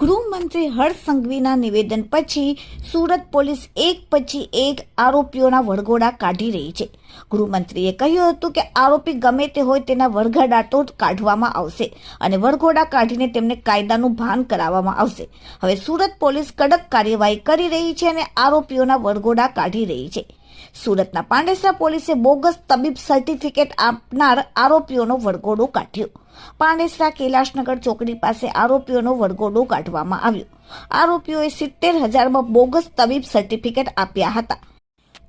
ગૃહમંત્રી હર્ષ સંઘવીના નિવેદન પછી સુરત પોલીસ એક પછી એક આરોપીઓના વળગોડા કાઢી રહી છે. ગૃહમંત્રીએ કહ્યું હતું કે આરોપી ગમે તે હોય તેના વરઘોડા તો કાઢવામાં આવશે અને વરઘોડા કાઢીને તેમને કાયદાનું ભાન કરાવવામાં આવશે. હવે સુરત પોલીસ કડક કાર્યવાહી કરી રહી છે અને આરોપીઓના વળગોડા કાઢી રહી છે. સુરતના પાંડેસરા પોલીસે બોગસ તબીબ સર્ટિફિકેટ આપનાર આરોપીઓનો વરઘોડો કાઢ્યો. પાંડેસરા કૈલાશનગર ચોકડી પાસે આરોપીઓનો વરઘોડો કાઢવામાં આવ્યો. આરોપીઓએ સિત્તેર હજારમાં બોગસ તબીબ સર્ટિફિકેટ આપ્યા હતા.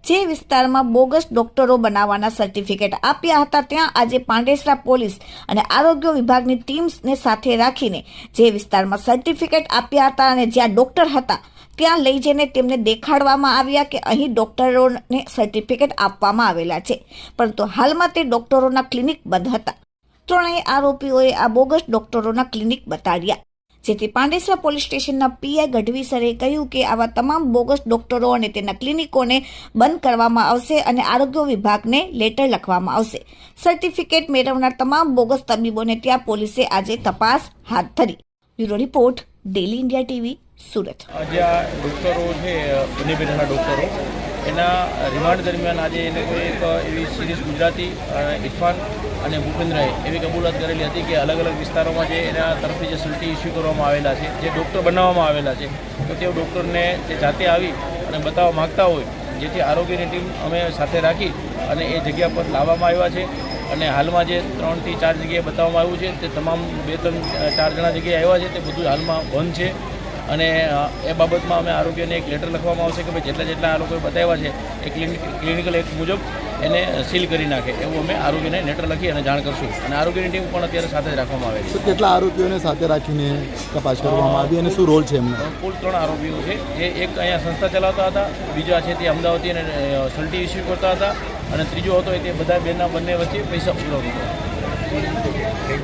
જે વિસ્તારમાં બોગસ ડોક્ટરો બનાવવાના સર્ટિફિકેટ આપ્યા હતા, ત્યાં આજે પાંડેસરા પોલીસ અને આરોગ્ય વિભાગની ટીમ્સને સાથે રાખીને જે વિસ્તારમાં સર્ટિફિકેટ આપ્યા હતા અને જ્યાં ડોક્ટર હતા ત્યાં લઈ જઈને તેમને દેખાડવામાં આવ્યા કે અહીં ડૉક્ટરોને સર્ટિફિકેટ આપવામાં આવેલા છે. પરંતુ હાલમાં તે ડોક્ટરોના ક્લિનિક બંધ હતા. ત્રણેય આરોપીઓએ આ બોગસ ડૉક્ટરોના ક્લિનિક બતાડ્યા જેથી પાંડેસરા પોલીસ સ્ટેશનના પીઆઈ ગઢવી સરે કહ્યું કે આવા તમામ બોગસ ડોક્ટરો અને તેના ક્લિનિકોને બંધ કરવામાં આવશે અને આરોગ્ય વિભાગને લેટર લખવામાં આવશે. સર્ટિફિકેટ મેળવનાર તમામ બોગસ તબીબોને ત્યાં પોલીસે આજે તપાસ હાથ ધરી. Bureau report daily India TV, Surat. આજે આ ડૉક્ટરો છે બંને પેઢાના ડૉક્ટરો, એના રિમાન્ડ દરમિયાન આજે એ લોકોએ એક એવી સિરીઝ ગુજરાતી ઇરફાન અને ભૂપેન્દ્રએ એવી કબૂલાત કરેલી હતી કે અલગ અલગ વિસ્તારોમાં જે એના તરફથી જે સલ્ટી ઇસ્યુ કરવામાં આવેલા છે, જે ડૉક્ટર બનાવવામાં આવેલા છે, તો તેઓ ડૉક્ટરને જે જાતે આવી અને બતાવવા માગતા હોય, જેથી આરોગ્યની ટીમ અમે સાથે રાખી અને એ જગ્યા પર લાવવામાં આવ્યા છે. અને હાલમાં જે ત્રણથી ચાર જગ્યાએ બતાવવામાં આવ્યું છે તે તમામ બે ત્રણ ચાર જણા જગ્યાએ આવ્યા છે તે બધું હાલમાં બંધ છે. અને એ બાબતમાં અમે આરોગ્યને એક લેટર લખવામાં આવશે કે ભાઈ જેટલા જેટલા આ લોકોએ બતાવ્યા છે એ ક્લિનિક ક્લિનિકલ એક્ટ મુજબ એને સીલ કરી નાખે. એવું અમે આરોગ્યને લેટર લખી અને જાણ કરશું. અને આરોગ્યની ટીમ પણ અત્યારે સાથે જ રાખવામાં આવે છે. કેટલા આરોપીઓને સાથે રાખીને તપાસ કરવામાં આવી અને શું રોલ છે એમનો? કુલ ત્રણ આરોપીઓ છે. જે એક અહીંયા સંસ્થા ચલાવતા હતા બીજા છે તે અમદાવાદથી અને સલટી ઇસ્યુ કરતા હતા અને ત્રીજો હતો એ તે બધા બેના બંને વચ્ચે પૈસા ઉઘરાવતો હતો.